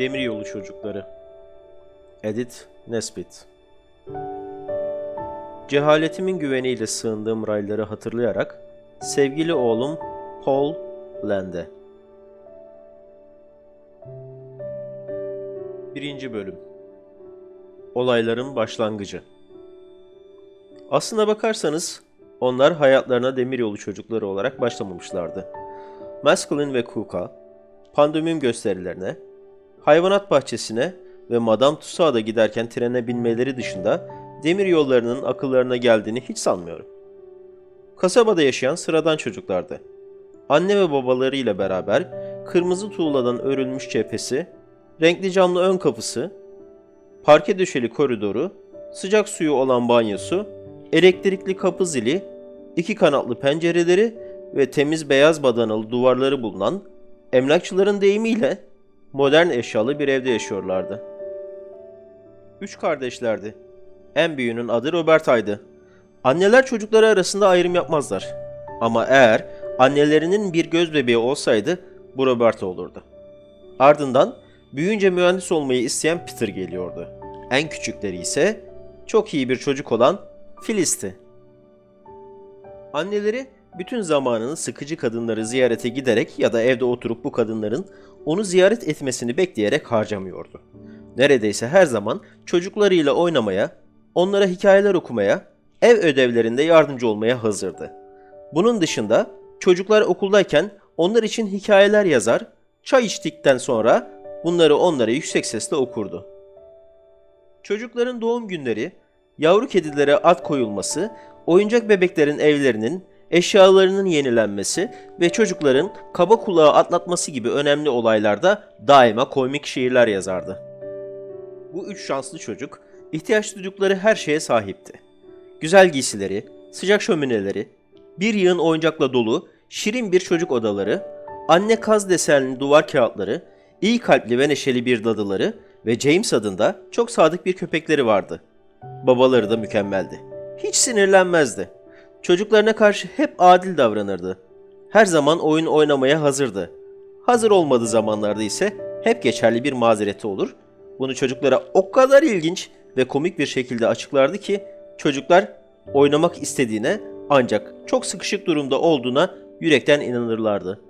Demiryolu Çocukları. Edith Nesbit. Cehaletimin güveniyle sığındığım rayları hatırlayarak sevgili oğlum Paul Lande. Birinci Bölüm. Olayların Başlangıcı. Aslına bakarsanız onlar hayatlarına demiryolu çocukları olarak başlamamışlardı. Masculine ve Cook'a, pandomim gösterilerine, hayvanat bahçesine ve Madame Tussauds'a giderken trene binmeleri dışında demir yollarının akıllarına geldiğini hiç sanmıyorum. Kasabada yaşayan sıradan çocuklardı. Anne ve babalarıyla beraber kırmızı tuğladan örülmüş cephesi, renkli camlı ön kapısı, parke döşeli koridoru, sıcak suyu olan banyosu, elektrikli kapı zili, iki kanatlı pencereleri ve temiz beyaz badanalı duvarları bulunan emlakçıların deyimiyle modern eşyalı bir evde yaşıyorlardı. Üç kardeşlerdi. En büyüğünün adı Roberta'ydı. Anneler çocukları arasında ayrım yapmazlar. Ama eğer annelerinin bir göz bebeği olsaydı bu Roberta olurdu. Ardından büyüyünce mühendis olmayı isteyen Peter geliyordu. En küçükleri ise çok iyi bir çocuk olan Phyllis'ti. Anneleri bütün zamanını sıkıcı kadınları ziyarete giderek ya da evde oturup bu kadınların onu ziyaret etmesini bekleyerek harcamıyordu. Neredeyse her zaman çocuklarıyla oynamaya, onlara hikayeler okumaya, ev ödevlerinde yardımcı olmaya hazırdı. Bunun dışında çocuklar okuldayken onlar için hikayeler yazar, çay içtikten sonra bunları onlara yüksek sesle okurdu. Çocukların doğum günleri, yavru kedilere ad koyulması, oyuncak bebeklerin evlerinin, eşyalarının yenilenmesi ve çocukların kaba kulağı atlatması gibi önemli olaylarda daima komik şiirler yazardı. Bu üç şanslı çocuk ihtiyaç duydukları her şeye sahipti. Güzel giysileri, sıcak şömineleri, bir yığın oyuncakla dolu şirin bir çocuk odaları, anne kaz desenli duvar kağıtları, iyi kalpli ve neşeli bir dadıları ve James adında çok sadık bir köpekleri vardı. Babaları da mükemmeldi. Hiç sinirlenmezdi. Çocuklarına karşı hep adil davranırdı. Her zaman oyun oynamaya hazırdı. Hazır olmadığı zamanlarda ise hep geçerli bir mazereti olur. Bunu çocuklara o kadar ilginç ve komik bir şekilde açıklardı ki çocuklar oynamak istediğine ancak çok sıkışık durumda olduğuna yürekten inanırlardı.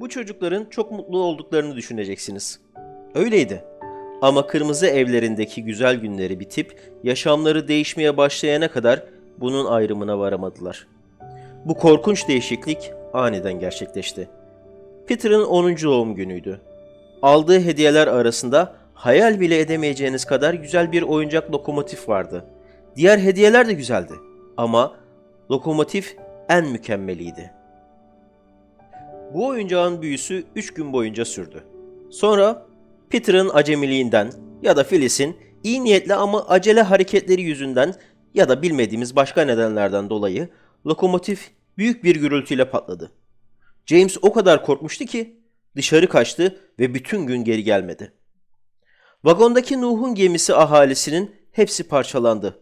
Bu çocukların çok mutlu olduklarını düşüneceksiniz. Öyleydi. Ama kırmızı evlerindeki güzel günleri bitip yaşamları değişmeye başlayana kadar bunun ayrımına varamadılar. Bu korkunç değişiklik aniden gerçekleşti. Peter'ın 10. doğum günüydü. Aldığı hediyeler arasında hayal bile edemeyeceğiniz kadar güzel bir oyuncak lokomotif vardı. Diğer hediyeler de güzeldi ama lokomotif en mükemmeliydi. Bu oyuncağın büyüsü 3 gün boyunca sürdü. Sonra Peter'ın acemiliğinden ya da Phyllis'in iyi niyetli ama acele hareketleri yüzünden ya da bilmediğimiz başka nedenlerden dolayı lokomotif büyük bir gürültüyle patladı. James o kadar korkmuştu ki dışarı kaçtı ve bütün gün geri gelmedi. Vagondaki Nuh'un gemisi ahalisinin hepsi parçalandı.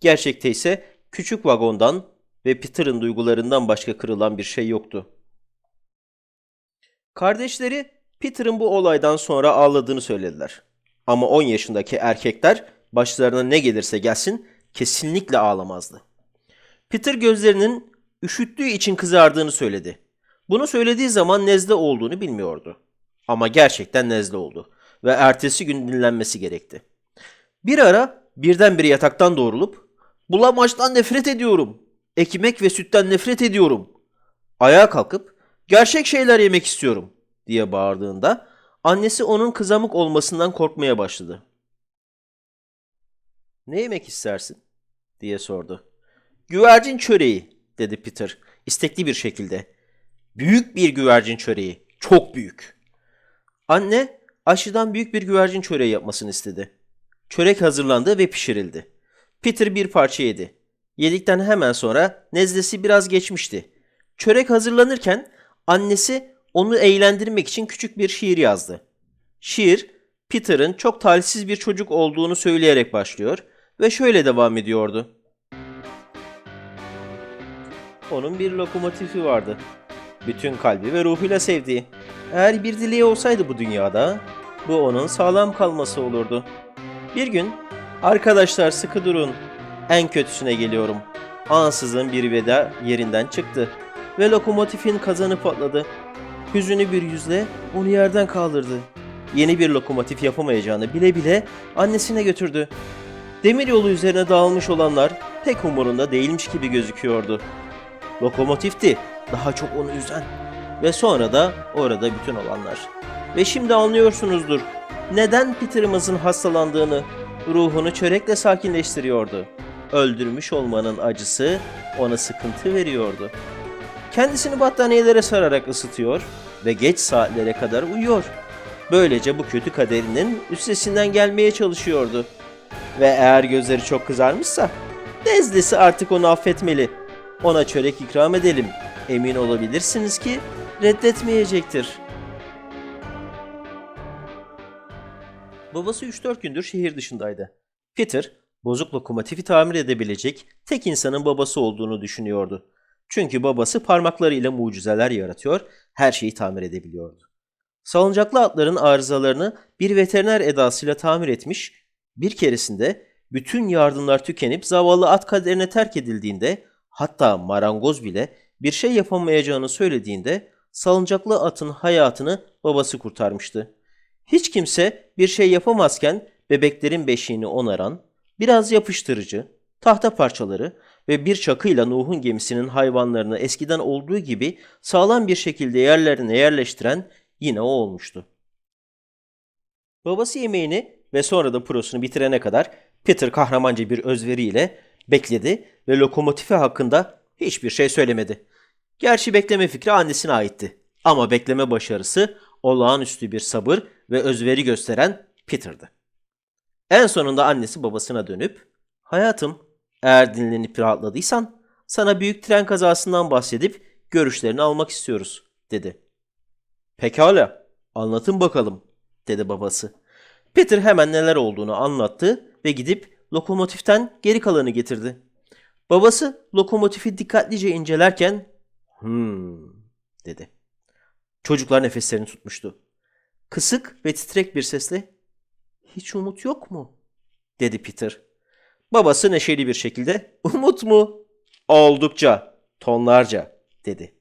Gerçekte ise küçük vagondan ve Peter'ın duygularından başka kırılan bir şey yoktu. Kardeşleri Peter'ın bu olaydan sonra ağladığını söylediler. Ama 10 yaşındaki erkekler başlarına ne gelirse gelsin kesinlikle ağlamazdı. Peter gözlerinin üşüttüğü için kızardığını söyledi. Bunu söylediği zaman nezle olduğunu bilmiyordu. Ama gerçekten nezle oldu ve ertesi gün dinlenmesi gerekti. Bir ara birdenbire yataktan doğrulup bulamaçtan nefret ediyorum. Ekmek ve sütten nefret ediyorum. Ayağa kalkıp gerçek şeyler yemek istiyorum diye bağırdığında annesi onun kızamık olmasından korkmaya başladı. Ne yemek istersin? diye sordu. Güvercin çöreği dedi Peter istekli bir şekilde. Büyük bir güvercin çöreği. Çok büyük. Anne aşıdan büyük bir güvercin çöreği yapmasını istedi. Çörek hazırlandı ve pişirildi. Peter bir parça yedi. Yedikten hemen sonra nezlesi biraz geçmişti. Çörek hazırlanırken annesi onu eğlendirmek için küçük bir şiir yazdı. Şiir, Peter'ın çok talihsiz bir çocuk olduğunu söyleyerek başlıyor ve şöyle devam ediyordu. Onun bir lokomotifi vardı. Bütün kalbi ve ruhuyla sevdiği. Eğer bir dileği olsaydı bu dünyada, bu onun sağlam kalması olurdu. Bir gün arkadaşlar sıkı durun en kötüsüne geliyorum. Ansızın bir veda yerinden çıktı ve lokomotifin kazanı patladı. Hüzünlü bir yüzle onu yerden kaldırdı. Yeni bir lokomotif yapamayacağını bile bile annesine götürdü. Demiryolu üzerine dağılmış olanlar pek umurunda değilmiş gibi gözüküyordu. Lokomotifti daha çok onu üzen ve sonra da orada bütün olanlar. Ve şimdi anlıyorsunuzdur neden Peter'ımızın hastalandığını, ruhunu çörekle sakinleştiriyordu. Öldürmüş olmanın acısı ona sıkıntı veriyordu. Kendisini battaniyelere sararak ısıtıyor ve geç saatlere kadar uyuyor. Böylece bu kötü kaderinin üstesinden gelmeye çalışıyordu. Ve eğer gözleri çok kızarmışsa, Dezdesi artık onu affetmeli. Ona çörek ikram edelim. Emin olabilirsiniz ki reddetmeyecektir. Babası 3-4 gündür şehir dışındaydı. Peter, bozuk lokomotifi tamir edebilecek tek insanın babası olduğunu düşünüyordu. Çünkü babası parmaklarıyla mucizeler yaratıyor, her şeyi tamir edebiliyordu. Salıncaklı atların arızalarını bir veteriner edasıyla tamir etmiş, bir keresinde bütün yardımlar tükenip zavallı at kaderine terk edildiğinde, hatta marangoz bile bir şey yapamayacağını söylediğinde salıncaklı atın hayatını babası kurtarmıştı. Hiç kimse bir şey yapamazken bebeklerin beşiğini onaran, biraz yapıştırıcı, tahta parçaları ve bir çakıyla Nuh'un gemisinin hayvanlarını eskiden olduğu gibi sağlam bir şekilde yerlerine yerleştiren yine o olmuştu. Babası yemeğini ve sonra da prosunu bitirene kadar Peter kahramanca bir özveriyle bekledi ve lokomotifi hakkında hiçbir şey söylemedi. Gerçi bekleme fikri annesine aitti. Ama bekleme başarısı olağanüstü bir sabır ve özveri gösteren Peter'dı. En sonunda annesi babasına dönüp, ''Hayatım, eğer dinlenip rahatladıysan sana büyük tren kazasından bahsedip görüşlerini almak istiyoruz.'' dedi. ''Pekala, anlatın bakalım.'' dedi babası. Peter hemen neler olduğunu anlattı ve gidip lokomotiften geri kalanı getirdi. Babası lokomotifi dikkatlice incelerken "Hmm." dedi. Çocuklar nefeslerini tutmuştu. Kısık ve titrek bir sesle "Hiç umut yok mu?" dedi Peter. Babası neşeli bir şekilde "Umut mu?" "Oldukça, tonlarca." dedi.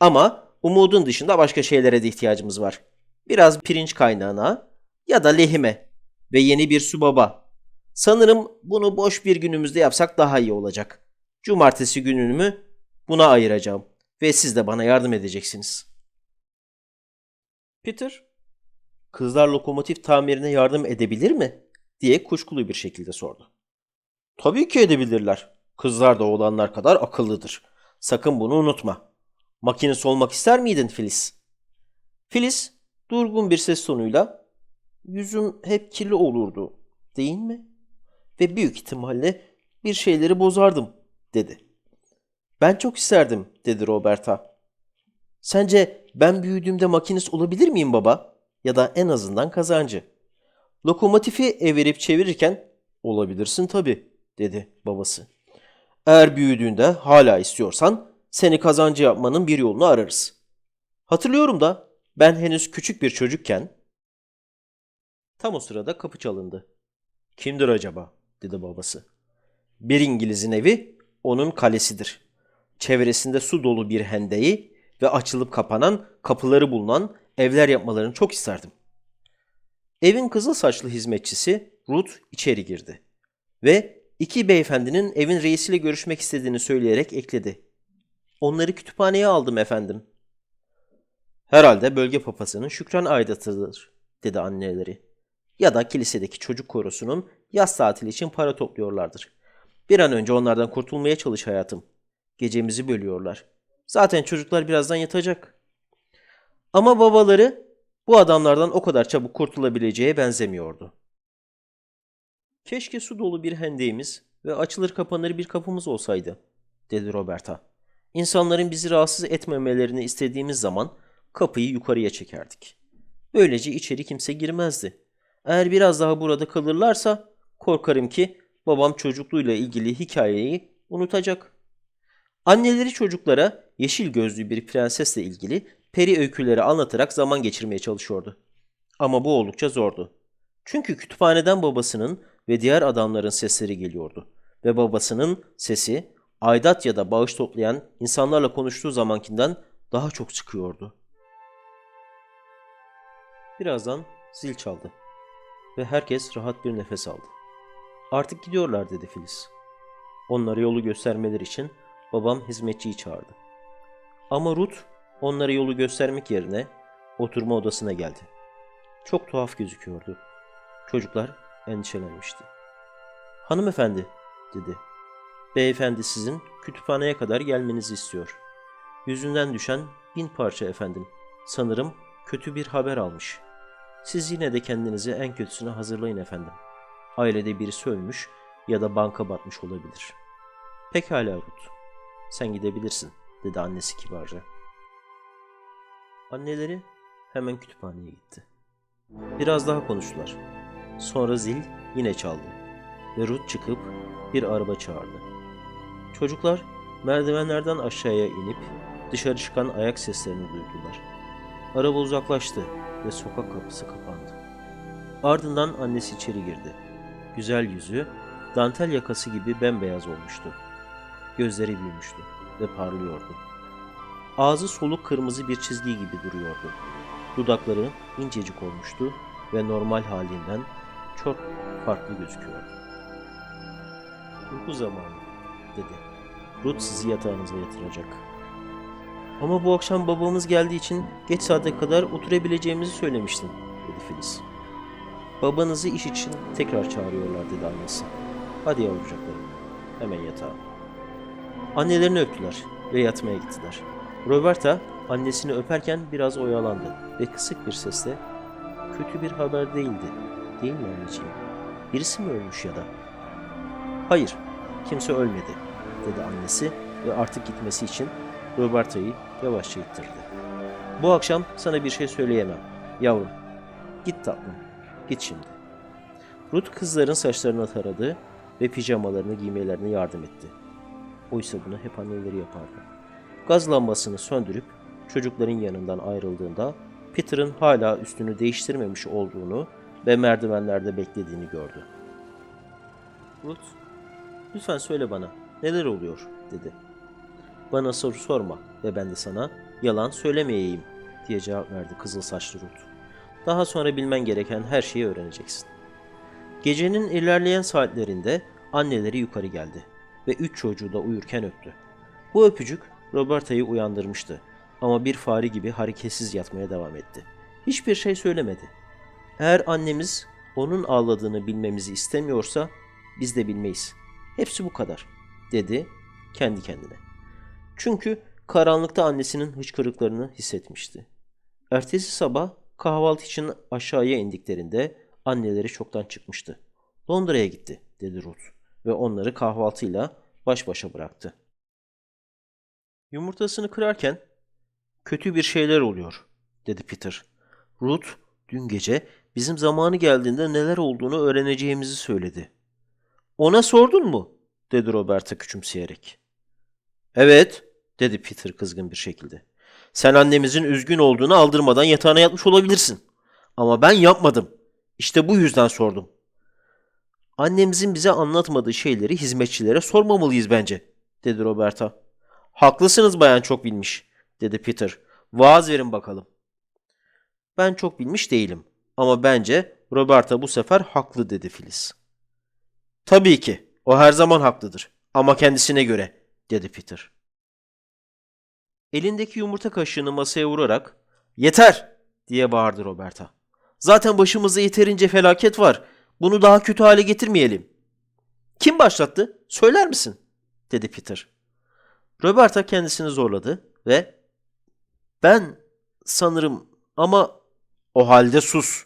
Ama umudun dışında başka şeylere de ihtiyacımız var. Biraz pirinç kaynağına ya da lehime ve yeni bir su baba. Sanırım bunu boş bir günümüzde yapsak daha iyi olacak. Cumartesi günümü buna ayıracağım ve siz de bana yardım edeceksiniz. Peter, kızlar lokomotif tamirine yardım edebilir mi? diye kuşkulu bir şekilde sordu. Tabii ki edebilirler. Kızlar da oğlanlar kadar akıllıdır. Sakın bunu unutma. Makinesi olmak ister miydin Filiz? Filiz durgun bir ses tonuyla yüzüm hep kirli olurdu değil mi? Ve büyük ihtimalle bir şeyleri bozardım dedi. Ben çok isterdim dedi Roberta. Sence ben büyüdüğümde makinist olabilir miyim baba? Ya da en azından kazancı. Lokomotifi evirip çevirirken olabilirsin tabii dedi babası. Eğer büyüdüğünde hala istiyorsan seni kazancı yapmanın bir yolunu ararız. Hatırlıyorum da ben henüz küçük bir çocukken tam o sırada kapı çalındı. Kimdir acaba? dedi babası. Bir İngiliz'in evi onun kalesidir. Çevresinde su dolu bir hendeyi ve açılıp kapanan kapıları bulunan evler yapmalarını çok isterdim. Evin kızıl saçlı hizmetçisi Ruth içeri girdi ve iki beyefendinin evin reisiyle görüşmek istediğini söyleyerek ekledi. Onları kütüphaneye aldım efendim. Herhalde bölge papasının şükran aidatıdır, dedi anneleri. Ya da kilisedeki çocuk korosunun yaz tatili için para topluyorlardır. Bir an önce onlardan kurtulmaya çalış hayatım. Gecemizi bölüyorlar. Zaten çocuklar birazdan yatacak. Ama babaları bu adamlardan o kadar çabuk kurtulabileceğe benzemiyordu. Keşke su dolu bir hendeğimiz ve açılır kapanır bir kapımız olsaydı, dedi Roberta. İnsanların bizi rahatsız etmemelerini istediğimiz zaman kapıyı yukarıya çekerdik. Böylece içeri kimse girmezdi. Eğer biraz daha burada kalırlarsa korkarım ki babam çocukluğuyla ilgili hikayeyi unutacak. Anneleri çocuklara yeşil gözlü bir prensesle ilgili peri öyküleri anlatarak zaman geçirmeye çalışıyordu. Ama bu oldukça zordu. Çünkü kütüphaneden babasının ve diğer adamların sesleri geliyordu. Ve babasının sesi aidat ya da bağış toplayan insanlarla konuştuğu zamankinden daha çok çıkıyordu. Birazdan zil çaldı ve herkes rahat bir nefes aldı. Artık gidiyorlar dedi Filiz. Onlara yolu göstermeleri için babam hizmetçiyi çağırdı. Ama Ruth onlara yolu göstermek yerine oturma odasına geldi. Çok tuhaf gözüküyordu. Çocuklar endişelenmişti. Hanımefendi dedi. Beyefendi sizin kütüphaneye kadar gelmenizi istiyor. Yüzünden düşen bin parça efendim. Sanırım kötü bir haber almış. Siz yine de kendinizi en kötüsüne hazırlayın efendim. Ailede birisi ölmüş ya da banka batmış olabilir. Pekala Ruth. Sen gidebilirsin dedi annesi kibarca. Anneleri hemen kütüphaneye gitti. Biraz daha konuştular. Sonra zil yine çaldı ve Ruth çıkıp bir araba çağırdı. Çocuklar merdivenlerden aşağıya inip dışarı çıkan ayak seslerini duydular. Araba uzaklaştı ve sokak kapısı kapandı. Ardından annesi içeri girdi. Güzel yüzü dantel yakası gibi bembeyaz olmuştu. Gözleri büyümüştü ve parlıyordu. Ağzı soluk kırmızı bir çizgi gibi duruyordu. Dudakları incecik olmuştu ve normal halinden çok farklı gözüküyordu. Uyku zamanı dedi. Ruth sizi yatağınıza yatıracak. Ama bu akşam babamız geldiği için geç saate kadar oturabileceğimizi söylemiştin dedi Filiz. Babanızı iş için tekrar çağırıyorlar dedi annesi. Hadi yavrucaklarım hemen yatağa. Annelerini öptüler ve yatmaya gittiler. Roberta annesini öperken biraz oyalandı ve kısık bir sesle kötü bir haber değildi. Değil mi anneciğim? Birisi mi ölmüş ya da? Hayır, kimse ölmedi, dedi annesi ve artık gitmesi için Roberta'yı yavaşça ittirdi. Bu akşam sana bir şey söyleyemem. Yavrum, git tatlım, git şimdi. Ruth kızların saçlarını taradı ve pijamalarını giymelerine yardım etti. Oysa bunu hep anneleri yapardı. Gaz lambasını söndürüp çocukların yanından ayrıldığında Peter'ın hala üstünü değiştirmemiş olduğunu ve merdivenlerde beklediğini gördü. Ruth, lütfen söyle bana neler oluyor dedi. Bana soru sorma ve ben de sana yalan söylemeyeyim diye cevap verdi kızıl saçlı Ruth. Daha sonra bilmen gereken her şeyi öğreneceksin. Gecenin ilerleyen saatlerinde anneleri yukarı geldi ve üç çocuğu da uyurken öptü. Bu öpücük Roberta'yı uyandırmıştı ama bir fare gibi hareketsiz yatmaya devam etti. Hiçbir şey söylemedi. Eğer annemiz onun ağladığını bilmemizi istemiyorsa biz de bilmeyiz. Hepsi bu kadar, dedi kendi kendine. Çünkü karanlıkta annesinin hıçkırıklarını hissetmişti. Ertesi sabah kahvaltı için aşağıya indiklerinde anneleri çoktan çıkmıştı. Londra'ya gitti, dedi Ruth ve onları kahvaltıyla baş başa bıraktı. Yumurtasını kırarken kötü bir şeyler oluyor, dedi Peter. Ruth dün gece bizim zamanı geldiğinde neler olduğunu öğreneceğimizi söyledi. Ona sordun mu? dedi Roberta küçümseyerek. Evet, dedi Peter kızgın bir şekilde. Sen annemizin üzgün olduğunu aldırmadan yatağına yatmış olabilirsin. Ama ben yapmadım. İşte bu yüzden sordum. Annemizin bize anlatmadığı şeyleri hizmetçilere sormamalıyız bence, dedi Roberta. Haklısınız bayan çok bilmiş, dedi Peter. Vaaz verin bakalım. Ben çok bilmiş değilim ama bence Roberta bu sefer haklı dedi Filiz. Tabii ki, o her zaman haklıdır ama kendisine göre, dedi Peter. Elindeki yumurta kaşığını masaya vurarak "Yeter!" diye bağırdı Roberta. "Zaten başımızda yeterince felaket var. Bunu daha kötü hale getirmeyelim." "Kim başlattı? Söyler misin?" dedi Peter. Roberta kendisini zorladı ve "Ben sanırım ama o halde sus."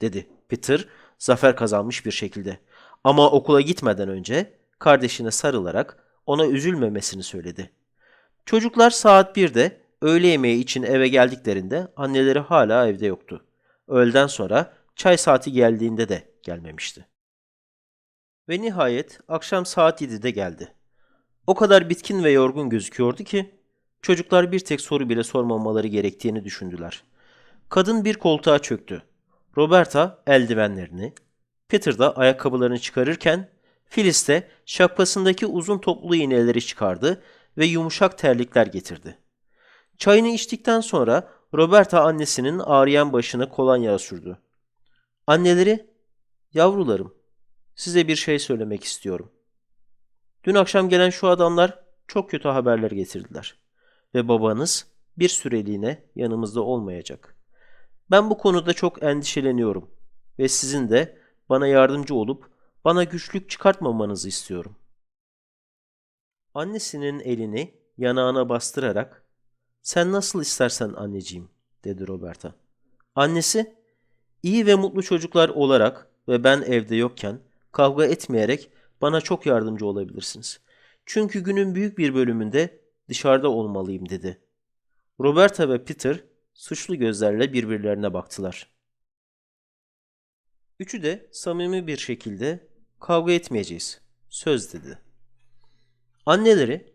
dedi Peter zafer kazanmış bir şekilde. Ama okula gitmeden önce kardeşine sarılarak ona üzülmemesini söyledi. Çocuklar saat 1'de öğle yemeği için eve geldiklerinde anneleri hala evde yoktu. Öğleden sonra çay saati geldiğinde de gelmemişti. Ve nihayet akşam saat 7'de geldi. O kadar bitkin ve yorgun gözüküyordu ki çocuklar bir tek soru bile sormamaları gerektiğini düşündüler. Kadın bir koltuğa çöktü. Roberta eldivenlerini, Peter da ayakkabılarını çıkarırken Phyllis de şapkasındaki uzun toplu iğneleri çıkardı ve yumuşak terlikler getirdi. Çayını içtikten sonra Roberta annesinin ağrıyan başına kolonya sürdü. Anneleri, yavrularım, size bir şey söylemek istiyorum. Dün akşam gelen şu adamlar çok kötü haberler getirdiler. Ve babanız bir süreliğine yanımızda olmayacak. Ben bu konuda çok endişeleniyorum ve sizin de bana yardımcı olup bana güçlük çıkartmamanızı istiyorum. Annesinin elini yanağına bastırarak "Sen nasıl istersen anneciğim." dedi Roberta. Annesi, iyi ve mutlu çocuklar olarak ve ben evde yokken kavga etmeyerek bana çok yardımcı olabilirsiniz. Çünkü günün büyük bir bölümünde dışarıda olmalıyım dedi. Roberta ve Peter suçlu gözlerle birbirlerine baktılar. Üçü de samimi bir şekilde kavga etmeyeceğiz. Söz dedi. Anneleri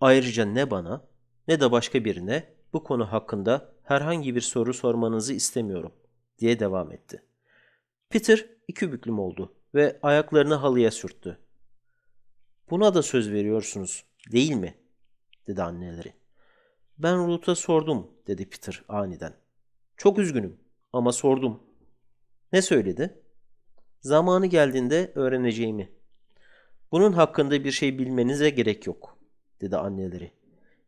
ayrıca ne bana ne de başka birine bu konu hakkında herhangi bir soru sormanızı istemiyorum diye devam etti. Peter iki büklüm oldu ve ayaklarını halıya sürttü. Buna da söz veriyorsunuz değil mi? dedi anneleri. Ben Ruth'a sordum dedi Peter aniden. Çok üzgünüm ama sordum. Ne söyledi? Zamanı geldiğinde öğreneceğimi. Bunun hakkında bir şey bilmenize gerek yok dedi anneleri.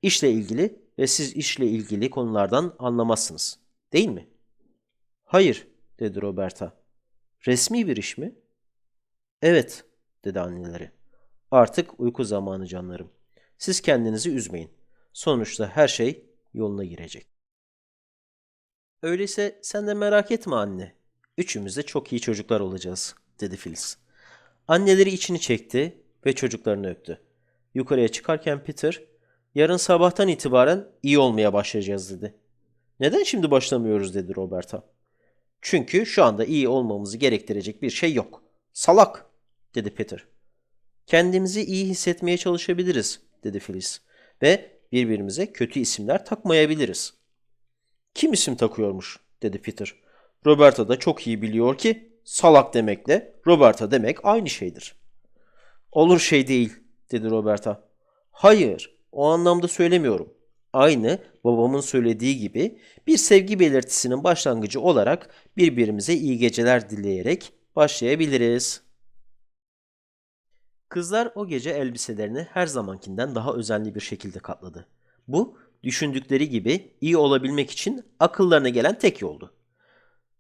İşle ilgili ve siz işle ilgili konulardan anlamazsınız. Değil mi? Hayır dedi Roberta. Resmi bir iş mi? Evet dedi anneleri. Artık uyku zamanı canlarım. Siz kendinizi üzmeyin. Sonuçta her şey yoluna girecek. Öyleyse sen de merak etme anne. Üçümüz de çok iyi çocuklar olacağız, dedi Filiz. Anneleri içini çekti ve çocuklarını öptü. Yukarıya çıkarken Peter, yarın sabahtan itibaren iyi olmaya başlayacağız dedi. Neden şimdi başlamıyoruz dedi Roberta. Çünkü şu anda iyi olmamızı gerektirecek bir şey yok. Salak, dedi Peter. Kendimizi iyi hissetmeye çalışabiliriz, dedi Filiz. Ve birbirimize kötü isimler takmayabiliriz. Kim isim takıyormuş, dedi Peter. Roberta da çok iyi biliyor ki salak demekle Roberta demek aynı şeydir. Olur şey değil, dedi Roberta. Hayır, o anlamda söylemiyorum. Aynı babamın söylediği gibi bir sevgi belirtisinin başlangıcı olarak birbirimize iyi geceler dileyerek başlayabiliriz. Kızlar o gece elbiselerini her zamankinden daha özenli bir şekilde katladı. Bu, düşündükleri gibi iyi olabilmek için akıllarına gelen tek yoldu.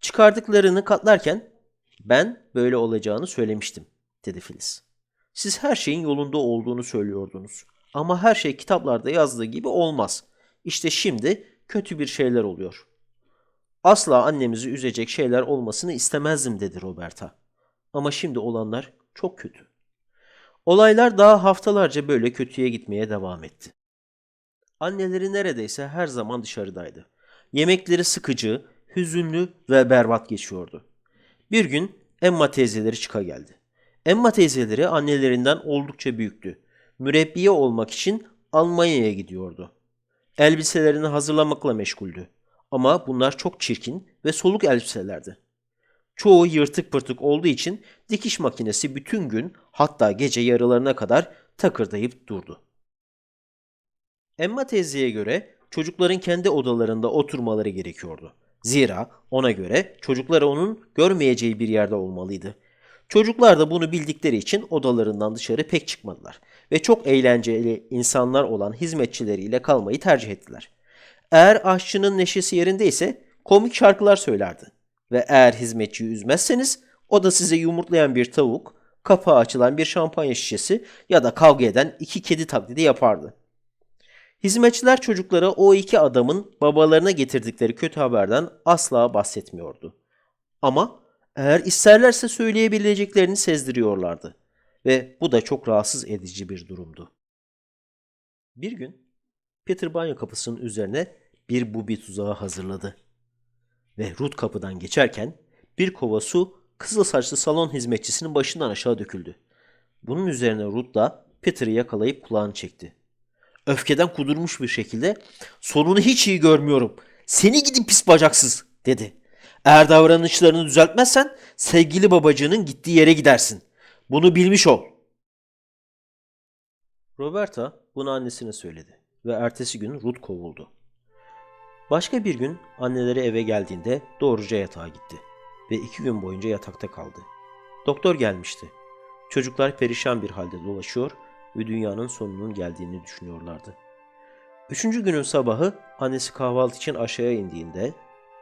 Çıkardıklarını katlarken ben böyle olacağını söylemiştim, dedi Filiz. Siz her şeyin yolunda olduğunu söylüyordunuz. Ama her şey kitaplarda yazdığı gibi olmaz. İşte şimdi kötü bir şeyler oluyor. Asla annemizi üzecek şeyler olmasını istemezdim dedi Roberta. Ama şimdi olanlar çok kötü. Olaylar daha haftalarca böyle kötüye gitmeye devam etti. Anneleri neredeyse her zaman dışarıdaydı. Yemekleri sıkıcı, hüzünlü ve berbat geçiyordu. Bir gün Emma teyzeleri çıka geldi. Emma teyzeleri annelerinden oldukça büyüktü. Mürebbiye olmak için Almanya'ya gidiyordu. Elbiselerini hazırlamakla meşguldü. Ama bunlar çok çirkin ve soluk elbiselerdi. Çoğu yırtık pırtık olduğu için dikiş makinesi bütün gün hatta gece yarılarına kadar takırdayıp durdu. Emma teyzeye göre çocukların kendi odalarında oturmaları gerekiyordu. Zira ona göre çocukları onun görmeyeceği bir yerde olmalıydı. Çocuklar da bunu bildikleri için odalarından dışarı pek çıkmadılar ve çok eğlenceli insanlar olan hizmetçileriyle kalmayı tercih ettiler. Eğer aşçının neşesi yerindeyse komik şarkılar söylerdi. Ve eğer hizmetçiyi üzmezseniz o da size yumurtlayan bir tavuk, kapağı açılan bir şampanya şişesi ya da kavga eden iki kedi taklidi yapardı. Hizmetçiler çocuklara o iki adamın babalarına getirdikleri kötü haberden asla bahsetmiyordu. Ama eğer isterlerse söyleyebileceklerini sezdiriyorlardı ve bu da çok rahatsız edici bir durumdu. Bir gün Peter banyo kapısının üzerine bir bubi tuzağı hazırladı. Ve Ruth kapıdan geçerken bir kova su kızıl saçlı salon hizmetçisinin başından aşağı döküldü. Bunun üzerine Ruth da Peter'ı yakalayıp kulağını çekti. Öfkeden kudurmuş bir şekilde sonunu hiç iyi görmüyorum. Seni gidin pis bacaksız dedi. Eğer davranışlarını düzeltmezsen sevgili babacığının gittiği yere gidersin. Bunu bilmiş ol. Roberta bunu annesine söyledi ve ertesi gün Ruth kovuldu. Başka bir gün anneleri eve geldiğinde doğruca yatağa gitti ve iki gün boyunca yatakta kaldı. Doktor gelmişti. Çocuklar perişan bir halde dolaşıyor ve dünyanın sonunun geldiğini düşünüyorlardı. Üçüncü günün sabahı annesi kahvaltı için aşağıya indiğinde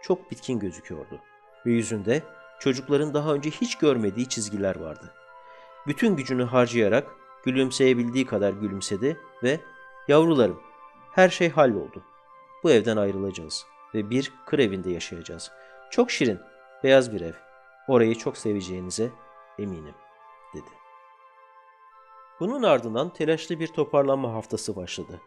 çok bitkin gözüküyordu ve yüzünde çocukların daha önce hiç görmediği çizgiler vardı. Bütün gücünü harcayarak gülümseyebildiği kadar gülümsedi ve ''Yavrularım, her şey halloldu. Bu evden ayrılacağız ve bir kır evinde yaşayacağız. Çok şirin, beyaz bir ev. Orayı çok seveceğinize eminim.'' Bunun ardından telaşlı bir toparlanma haftası başladı.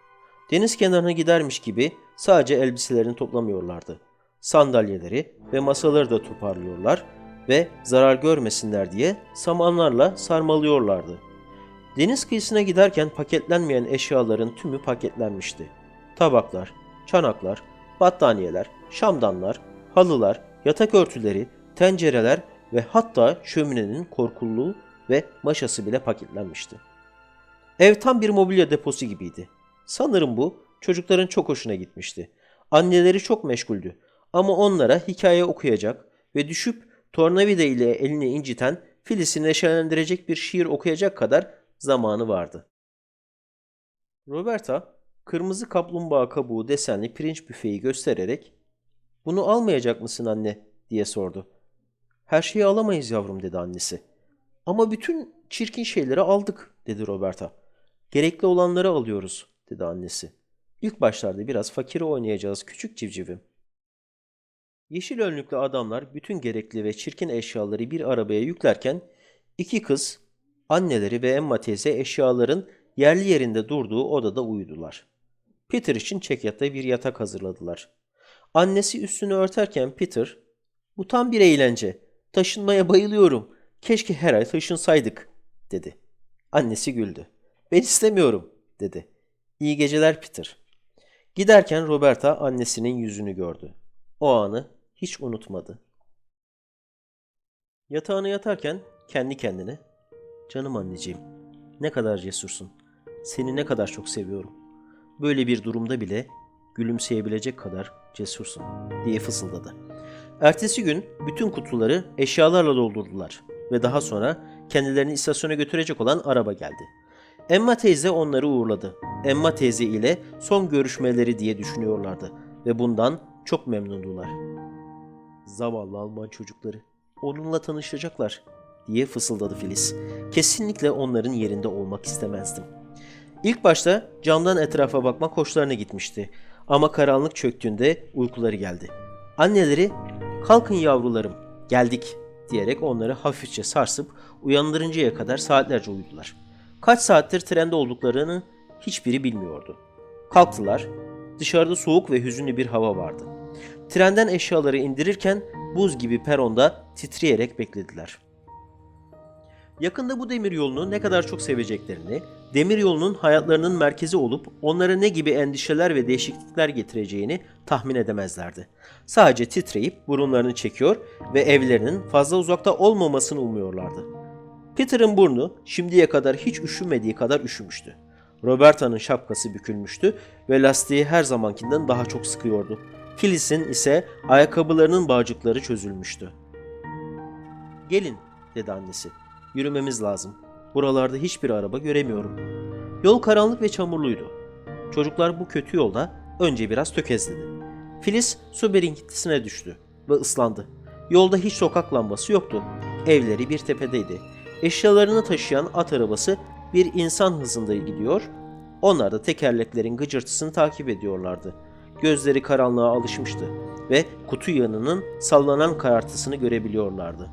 Deniz kenarına gidermiş gibi sadece elbiselerini toplamıyorlardı. Sandalyeleri ve masaları da toparlıyorlar ve zarar görmesinler diye samanlarla sarmalıyorlardı. Deniz kıyısına giderken paketlenmeyen eşyaların tümü paketlenmişti. Tabaklar, çanaklar, battaniyeler, şamdanlar, halılar, yatak örtüleri, tencereler ve hatta şöminenin korkulluğu ve maşası bile paketlenmişti. Ev tam bir mobilya deposu gibiydi. Sanırım bu çocukların çok hoşuna gitmişti. Anneleri çok meşguldü ama onlara hikaye okuyacak ve düşüp tornavida ile elini inciten Filis'i neşelendirecek bir şiir okuyacak kadar zamanı vardı. Roberta, kırmızı kaplumbağa kabuğu desenli pirinç büfeyi göstererek ''Bunu almayacak mısın anne?'' diye sordu. ''Her şeyi alamayız yavrum'' dedi annesi. ''Ama bütün çirkin şeyleri aldık'' dedi Roberta. ''Gerekli olanları alıyoruz'' dedi annesi. İlk başlarda biraz fakiri oynayacağız küçük civcivim. Yeşil önlüklü adamlar bütün gerekli ve çirkin eşyaları bir arabaya yüklerken iki kız, anneleri ve Emma teyze eşyaların yerli yerinde durduğu odada uyudular. Peter için çekyatta bir yatak hazırladılar. Annesi üstünü örterken Peter, ''Bu tam bir eğlence. Taşınmaya bayılıyorum. Keşke her ay taşınsaydık.'' dedi. Annesi güldü. ''Ben istemiyorum.'' dedi. ''İyi geceler Peter.'' Giderken Roberta annesinin yüzünü gördü. O anı hiç unutmadı. Yatağına yatarken kendi kendine Canım anneciğim, ne kadar cesursun. Seni ne kadar çok seviyorum. Böyle bir durumda bile gülümseyebilecek kadar cesursun diye fısıldadı. Ertesi gün bütün kutuları eşyalarla doldurdular ve daha sonra kendilerini istasyona götürecek olan araba geldi. Emma teyze onları uğurladı. Emma teyze ile son görüşmeleri diye düşünüyorlardı ve bundan çok memnundular. Zavallı Alman çocukları. Onunla tanışacaklar diye fısıldadı Filiz. Kesinlikle onların yerinde olmak istemezdim. İlk başta camdan etrafa bakmak hoşlarına gitmişti. Ama karanlık çöktüğünde uykuları geldi. Anneleri kalkın yavrularım geldik diyerek onları hafifçe sarsıp uyandırıncaya kadar saatlerce uyudular. Kaç saattir trende olduklarını hiçbiri bilmiyordu. Kalktılar. Dışarıda soğuk ve hüzünlü bir hava vardı. Trenden eşyaları indirirken buz gibi peronda titreyerek beklediler. Yakında bu demir yolunu ne kadar çok seveceklerini, demir yolunun hayatlarının merkezi olup onlara ne gibi endişeler ve değişiklikler getireceğini tahmin edemezlerdi. Sadece titreyip burunlarını çekiyor ve evlerinin fazla uzakta olmamasını umuyorlardı. Peter'ın burnu şimdiye kadar hiç üşümediği kadar üşümüştü. Roberta'nın şapkası bükülmüştü ve lastiği her zamankinden daha çok sıkıyordu. Phyllis'in ise ayakkabılarının bağcıkları çözülmüştü. Gelin dedi annesi. Yürümemiz lazım. Buralarda hiçbir araba göremiyorum. Yol karanlık ve çamurluydu. Çocuklar bu kötü yolda önce biraz tökezledi. Filiz su birikintisine düştü ve ıslandı. Yolda hiç sokak lambası yoktu. Evleri bir tepedeydi. Eşyalarını taşıyan at arabası bir insan hızında gidiyor. Onlar da tekerleklerin gıcırtısını takip ediyorlardı. Gözleri karanlığa alışmıştı ve kutu yanının sallanan karartısını görebiliyorlardı.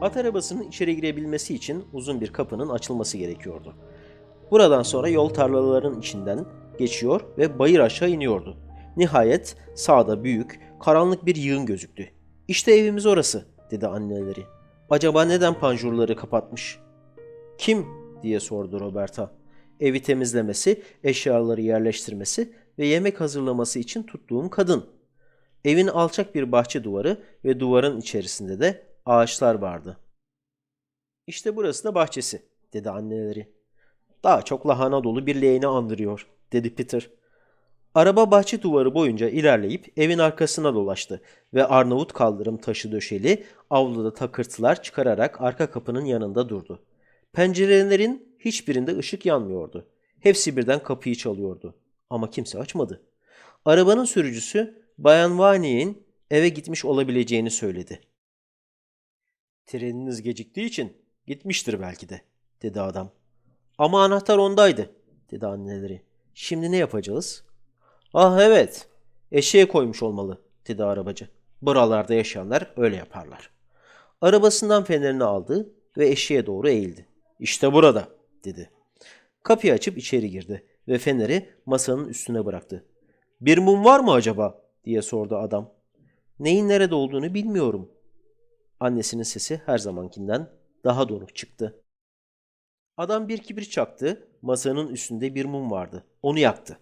At arabasının içeri girebilmesi için uzun bir kapının açılması gerekiyordu. Buradan sonra yol tarlaların içinden geçiyor ve bayır aşağı iniyordu. Nihayet sağda büyük, karanlık bir yığın gözüktü. İşte evimiz orası, dedi anneleri. Acaba neden panjurları kapatmış? Kim? diye sordu Roberta. Evi temizlemesi, eşyaları yerleştirmesi ve yemek hazırlaması için tuttuğum kadın. Evin alçak bir bahçe duvarı ve duvarın içerisinde de ağaçlar vardı. İşte burası da bahçesi, dedi anneleri. Daha çok lahana dolu bir leğeni andırıyor, dedi Peter. Araba bahçe duvarı boyunca ilerleyip evin arkasına dolaştı ve Arnavut kaldırım taşı döşeli avluda takırtılar çıkararak arka kapının yanında durdu. Pencerelerin hiçbirinde ışık yanmıyordu. Hepsi birden kapıyı çalıyordu. Ama kimse açmadı. Arabanın sürücüsü Bayan Vani'nin eve gitmiş olabileceğini söyledi. Treniniz geciktiği için gitmiştir belki de, dedi adam. Ama anahtar ondaydı, dedi anneleri. Şimdi ne yapacağız? Ah evet, eşeğe koymuş olmalı, dedi arabacı. Buralarda yaşayanlar öyle yaparlar. Arabasından fenerini aldı ve eşeğe doğru eğildi. İşte burada, dedi. Kapıyı açıp içeri girdi ve feneri masanın üstüne bıraktı. Bir mum var mı acaba? diye sordu adam. Neyin nerede olduğunu bilmiyorum. Annesinin sesi her zamankinden daha donuk çıktı. Adam bir kibrit çaktı. Masanın üstünde bir mum vardı. Onu yaktı.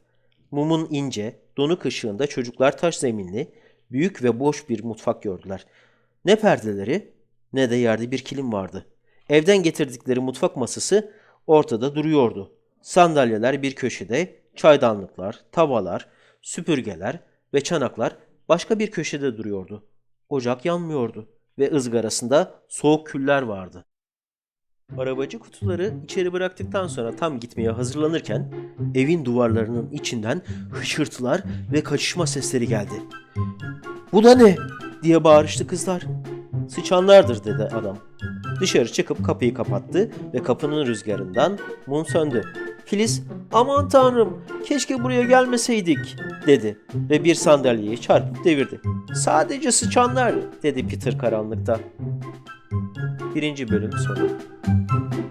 Mumun ince, donuk ışığında çocuklar taş zeminli, büyük ve boş bir mutfak gördüler. Ne perdeleri ne de yerde bir kilim vardı. Evden getirdikleri mutfak masası ortada duruyordu. Sandalyeler bir köşede, çaydanlıklar, tavalar, süpürgeler ve çanaklar başka bir köşede duruyordu. Ocak yanmıyordu ve ızgarasında soğuk küller vardı. Arabacı kutuları içeri bıraktıktan sonra tam gitmeye hazırlanırken evin duvarlarının içinden hışırtılar ve kaçışma sesleri geldi. Bu da ne? diye bağırıştı kızlar. Sıçanlardır dedi adam. Dışarı çıkıp kapıyı kapattı ve kapının rüzgarından mum söndü. Filiz aman tanrım keşke buraya gelmeseydik dedi ve bir sandalyeyi çarpıp devirdi. Sadece sıçanlar dedi Peter karanlıkta. Birinci bölüm sonu. Thank you.